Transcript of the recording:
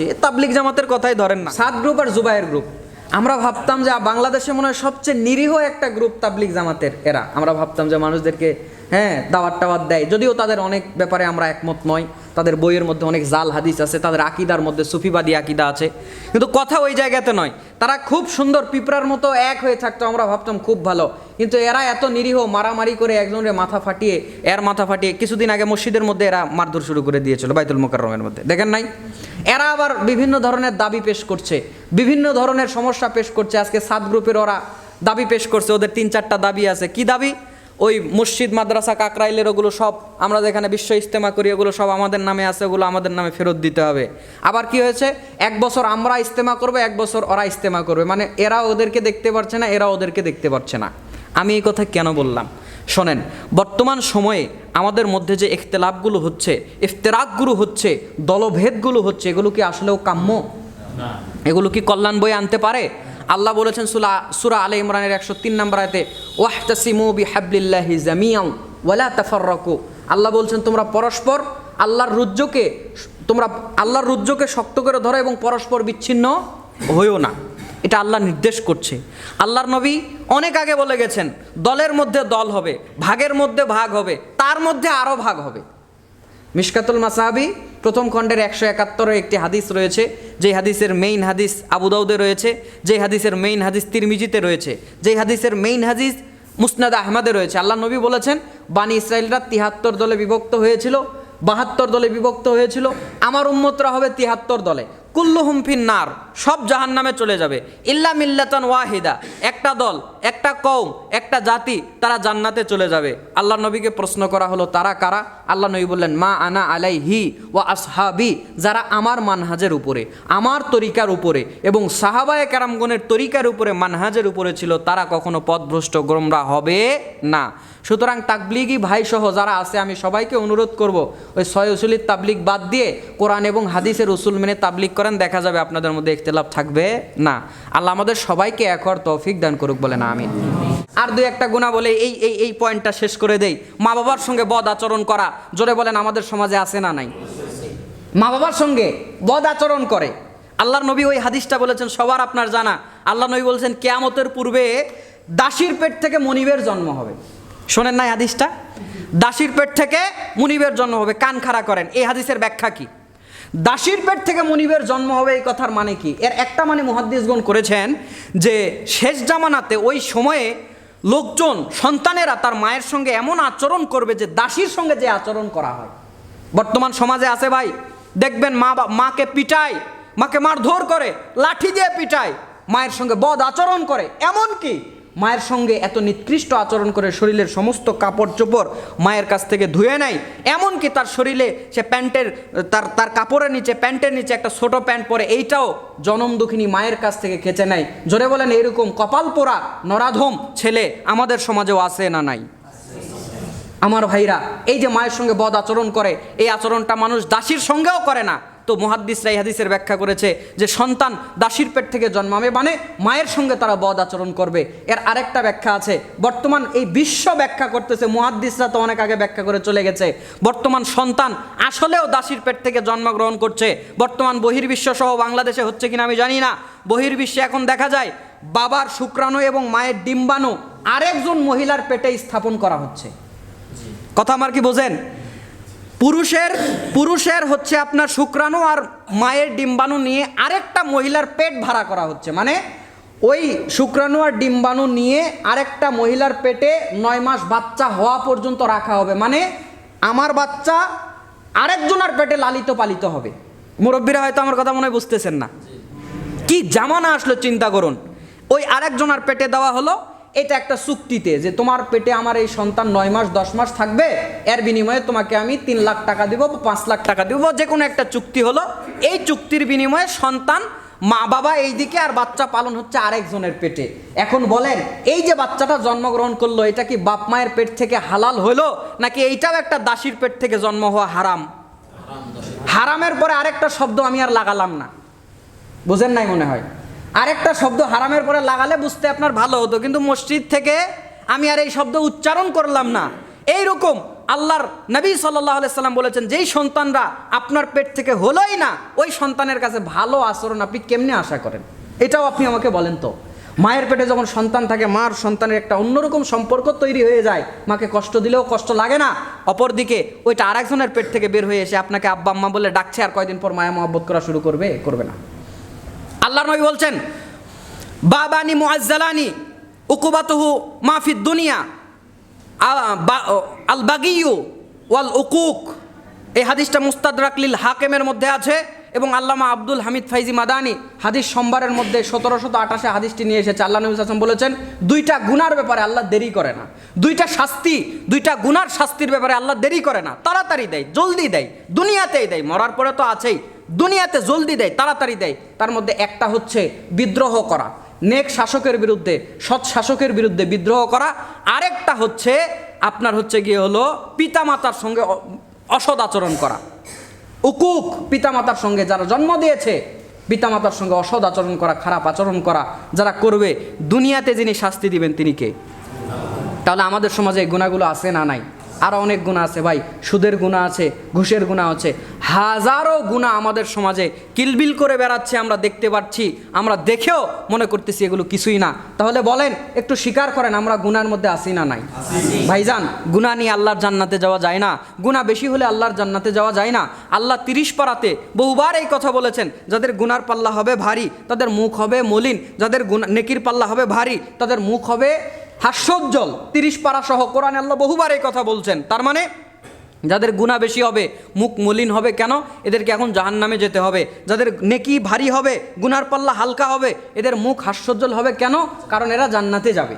এ তাবলিক জামাতের কথাই ধরেন না। সাত গ্রুপ আর জুবাইয়ের গ্রুপ আমরা ভাবতাম যে বাংলাদেশে মনে হয় সবচেয়ে নিরীহ একটা গ্রুপ তাবলিক জামাতের এরা। আমরা ভাবতাম যে, মানুষদেরকে হ্যাঁ দাওয়াত টাওয়াত দেয়। যদিও তাদের অনেক ব্যাপারে আমরা একমত নয় তাদের বইয়ের মধ্যে অনেক জাল হাদিস আছে, তাদের আকিদার মধ্যে সুফিবাদী আকিদা আছে। কিন্তু কথা ওই জায়গাতে নয়। তারা খুব সুন্দর পিঁপড়ার মতো এক হয়ে থাকতো, আমরা ভাবতাম খুব ভালো। কিন্তু এরা এত নিরীহ, মারামারি করে একজনের মাথা ফাটিয়ে, এর মাথা ফাটিয়ে কিছুদিন আগে মসজিদের মধ্যে এরা মারধর শুরু করে দিয়েছিল, বাইতুল মোকাররমের মধ্যে। দেখেন নাই? এরা আবার বিভিন্ন ধরনের দাবি পেশ করছে, বিভিন্ন ধরনের সমস্যা পেশ করছে। আজকে সাত গ্রুপের ওরা দাবি পেশ করছে, ওদের তিন চারটা দাবি আছে। কি দাবি? ওই মসজিদ, মাদ্রাসা, কাকরাইলের ওগুলো সব, আমরা যেখানে বিশ্ব ইস্তেমা করি, ওগুলো সব আমাদের নামে আছে, ওগুলো আমাদের নামে ফেরত দিতে হবে। আবার কি হয়েছে? এক বছর আমরা ইস্তেমা করব, এক বছর ওরা ইস্তেমা করবে। মানে এরা ওদেরকে দেখতে পারছে না, এরা ওদেরকে দেখতে পারছে না। আমি এই কথা কেন বললাম? শোনেন বর্তমান সময়ে আমাদের মধ্যে যে ইখতলাফগুলো হচ্ছে ইফতেরাকগুলো হচ্ছে দলভেদগুলো হচ্ছে এগুলো কি আসলেও কাম্য? এগুলো কি কল্যাণ বই আনতে পারে? আল্লাহ বলেছেন সুলা সুরা আলে ইমরানের একশো তিন নম্বর আয়তে ওয়াহতাসিমু বি হাবলিল্লাহি জামিয়াও ওয়ালা তাফাররাকু। আল্লাহ বলছেন তোমরা পরস্পর আল্লাহর রুজ্জকে তোমরা আল্লাহর রুজ্জকে শক্ত করে ধরো এবং পরস্পর বিচ্ছিন্ন হইও না। এটা আল্লাহ নির্দেশ করছে। আল্লাহর নবী অনেক আগে বলে গেছেন, দলের মধ্যে দল হবে, ভাগের মধ্যে ভাগ হবে, তার মধ্যে আরও ভাগ হবে। মিশকাতুল মাসাহাবি প্রথম খণ্ডের একশো একাত্তরের একটি হাদিস রয়েছে, যে হাদিসের মেইন হাদিস আবুদাউদে রয়েছে, যে হাদিসের মেইন হাদিস তিরমিজিতে রয়েছে, যে হাদিসের মেইন হাদিস মুসনাদ আহমদে রয়েছে। আল্লাহ নবী বলেছেন, বানি ইসরায়েলরা তিহাত্তর দলে বিভক্ত হয়েছিল, বাহাত্তর দলে বিভক্ত হয়েছিল, আমার উম্মতরা হবে তিহাত্তর দলে। কুল্লুহুম ফিন্নার সব জাহান নামে চলে যাবে। ইল্লা মিল্লাতান ওয়াহিদা, একটা দল, একটা কৌম একটা জাতি, তারা জান্নাতে চলে যাবে। আল্লাহ নবীকে প্রশ্ন করা হলো, তারা কারা? আল্লাহ নবী বললেন, মা আনা আলাই হি ওয়া আসহাবি, যারা আমার মানহাজের উপরে, আমার তরিকার উপরে এবং সাহাবায়ে কারামগণের তরিকার উপরে মানহাজের উপরে ছিল, তারা কখনো পথভ্রষ্ট গোমরা হবে না। সুতরাং তাবলিগি ভাই সহ যারা আছে, আমি সবাইকে অনুরোধ করব, ওই ছয় উসুলির তাবলিগ বাদ দিয়ে কোরআন এবং হাদিসের উসুল মেনে তাবলিগ করেন, দেখা যাবে আপনাদের মধ্যে ইখতলাফ থাকবে? না। আল্লাহ আমাদের সবাইকে একর তৌফিক দান করুক বলে না আমিন। আর দুই একটা গুণা বলে এই এই এই পয়েন্টটা শেষ করে দেই। মা বাবার সঙ্গে বদ আচরণ করা, জোরে বলেন, আমাদের সমাজে আছে না নাই? মা বাবার সঙ্গে বদ আচরণ করে। আল্লাহর নবী ওই হাদিসটা বলেছেন, সবার আপনার জানা। আল্লাহ নবী বলছেন, কেয়ামতের পূর্বে দাসির পেট থেকে মনিবের জন্ম হবে। শোনেন না এই হাদিসটা? দাসির পেট থেকে মুনিবের জন্ম হবে। কান খাড়া করেন। এই হাদিসের ব্যাখ্যা কি? দাসির পেট থেকে মনিবের জন্ম হবে এই কথার মানে কি? এর একটা মানে মুহাদ্দিসগণ করেছেন যে, শেষ জামানাতে ওই সময়ে লোকজন, সন্তানেরা তার মায়ের সঙ্গে এমন আচরণ করবে যে, দাসীর সঙ্গে যে আচরণ করা হয়। বর্তমান সমাজে আছে ভাই, দেখবেন মা মাকে পিটায়, মাকে মারধর করে, লাঠি দিয়ে পিটায়, মায়ের সঙ্গে বদ আচরণ করে। এমন কি? মায়ের সঙ্গে এত নিকৃষ্ট আচরণ করে শরীরের সমস্ত কাপড় চোপড় মায়ের কাছ থেকে ধুয়ে নেয়, এমনকি তার শরীরে সে প্যান্টের, তার তার কাপড়ের নিচে, প্যান্টের নিচে একটা ছোট প্যান্ট পরে এইটাও জনম দুঃখিনী মায়ের কাছ থেকে খেচে নেয়। জোরে বলেন, এরকম কপাল পোড়া, নরাধম ছেলে আমাদের সমাজেও আছে না নাই? আমার ভাইরা, এই যে মায়ের সঙ্গে বদ আচরণ করে, এই আচরণটা মানুষ দাসীর সঙ্গেও করে না। তো মুহাদ্দিসরা এই হাদিসের ব্যাখ্যা করেছে যে সন্তান দাসীর পেট থেকে জন্মাবে মানে মায়ের সঙ্গে তারা বদ আচরণ করবে। এর আরেকটা ব্যাখ্যা আছে বর্তমান এই বিশ্ব ব্যাখ্যা করতেছে মুহাদ্দিসরা তো অনেক আগে ব্যাখ্যা করে চলে গেছে। বর্তমান সন্তান আসলেও দাসীর পেট থেকে জন্মগ্রহণ করছে। বর্তমান বহির্বিশ্ব সহ বাংলাদেশে হচ্ছে কিনা আমি জানি না। বহির্বিশ্বে এখন দেখা যায় বাবার শুক্রাণু এবং মায়ের ডিম্বাণু আরেকজন মহিলার পেটে স্থাপন করা হচ্ছে। কথা আমার কি বোঝেন? পুরুষের পুরুষের হচ্ছে আপনার শুক্রাণু আর মায়ের ডিম্বাণু নিয়ে আরেকটা মহিলার পেট ভাড়া করা হচ্ছে। মানে ওই শুক্রাণু আর ডিম্বাণু নিয়ে আরেকটা মহিলার পেটে নয় মাস বাচ্চা হওয়া পর্যন্ত রাখা হবে। মানে আমার বাচ্চা আরেকজনের পেটে লালিত পালিত হবে। মুরব্বীরা হয়তো আমার কথা মনে হয় বুঝতেছেন না। কি জামানা আসলো চিন্তা করুন। ওই আরেকজনের পেটে দেওয়া হলো এটা একটা চুক্তিতে যে তোমার পেটে আমার এই সন্তান নয় মাস, দশ মাস থাকবে, এর বিনিময়ে তোমাকে আমি তিন লাখ টাকা দিব পাঁচ লাখ টাকা দিব। যে কোনো একটা চুক্তি হলো, এই চুক্তির বিনিময়ে সন্তান মা বাবা এই দিকে আর বাচ্চা পালন হচ্ছে আরেকজনের পেটে। এখন বলেন, এই যে বাচ্চাটা জন্মগ্রহণ করল, এটা কি বাপ মায়ের পেট থেকে হালাল হলো, নাকি এইটাও একটা দাসির পেট থেকে জন্ম হওয়া হারাম? হারামের পরে আরেকটা শব্দ আমি আর লাগালাম না। বুঝেন নাই মনে হয়? আরেকটা শব্দ হারামের পরে লাগালে বুঝতে আপনার ভালো হতো, কিন্তু মসজিদ থেকে আমি আর এই শব্দ উচ্চারণ করলাম না। এই রকম আল্লাহর নবী সাল্লাহ সাল্লাম বলেছেন, যেই সন্তানরা আপনার পেট থেকে হলোই না, ওই সন্তানের কাছে ভালো আচরণ আপনি কেমনে আশা করেন? এটাও আপনি আমাকে বলেন তো। মায়ের পেটে যখন সন্তান থাকে, মার সন্তানের একটা অন্যরকম সম্পর্ক তৈরি হয়ে যায়। মাকে কষ্ট দিলেও কষ্ট লাগে না। অপরদিকে ওইটা আরেকজনের পেট থেকে বের হয়ে এসে আপনাকে আব্বা আম্মা বলে ডাকছে, আর কয়দিন পর মায়া মহব্বত করা শুরু করবে? করবে না। আল্লাহ নবী বলছেন, বাবানি মুআজ্জালানি উকুবাতুহু মাফিদ দুনিয়া আল বাগিয়ু ওয়াল উকুক। এই হাদিসটা মুস্তাদরাক লিল হাকেমের মধ্যে আছে এবং আল্লামা আব্দুল হামিদ ফাইজি মাদানি হাদিস সোমবারের মধ্যে সতেরো শত আঠাশে হাদিসটি নিয়ে এসেছে। আল্লাহ নবী আসলাম বলেছেন, দুইটা গুনার ব্যাপারে আল্লাহ দেরি করে না। দুইটা শাস্তি, দুইটা গুনার শাস্তির ব্যাপারে আল্লাহ দেরি করে না। তাড়াতাড়ি দেয়, জলদি দেয়, দুনিয়াতেই দেয়, মরার পরে তো আছেই। দুনিয়াতে জলদি দেয়, তাড়াতাড়ি দেয়। তার মধ্যে একটা হচ্ছে বিদ্রোহ করা। নেক শাসকের বিরুদ্ধে, সৎ শাসকের বিরুদ্ধে বিদ্রোহ করা। আরেকটা হচ্ছে আপনার হচ্ছে গিয়ে হলো পিতামাতার সঙ্গে অ- অসৎ আচরণ করা। উকুক, পিতামাতার সঙ্গে যারা জন্ম দিয়েছে, পিতামাতার সঙ্গে অসৎ আচরণ করা, খারাপ আচরণ করা, যারা করবে, দুনিয়াতে যিনি শাস্তি দিবেন তিনি কে? তাহলে আমাদের সমাজে এই গুণাগুলো আছে না নাই? আরও অনেক গুণা আছে ভাই। সুদের গুণা আছে, ঘুষের গুণা আছে। হাজারো গুণা আমাদের সমাজে কিলবিল করে বেড়াচ্ছে, আমরা দেখতে পাচ্ছি, আমরা দেখেও মনে করতেছি এগুলো কিছুই না। তাহলে বলেন, একটু স্বীকার করেন, আমরা গুনার মধ্যে আসি না নাই? ভাইজান গুণা নিয়ে আল্লাহর জান্নাতে যাওয়া যায় না। গুণা বেশি হলে আল্লাহর জান্নাতে যাওয়া যায় না। আল্লাহ তিরিশ পাড়াতে বহুবার এই কথা বলেছেন, যাদের গুনার পাল্লা হবে ভারী, তাদের মুখ হবে মলিন, যাদের গুণা নেকির পাল্লা হবে ভারী, তাদের মুখ হবে হাস্যোজ্জ্বল। তিরিশ পাড়া সহ কোরআন আল্লাহ বহুবার এই কথা বলছেন। তার মানে যাদের গুণা বেশি হবে, মুখ মলিন হবে কেন? এদেরকে এখন জাহান নামে যেতে হবে। যাদের নেকি ভারী হবে গুনার পাল্লা হালকা হবে, এদের মুখ হাস্যজ্জ্বল হবে কেন? কারণ এরা জান্নাতে যাবে।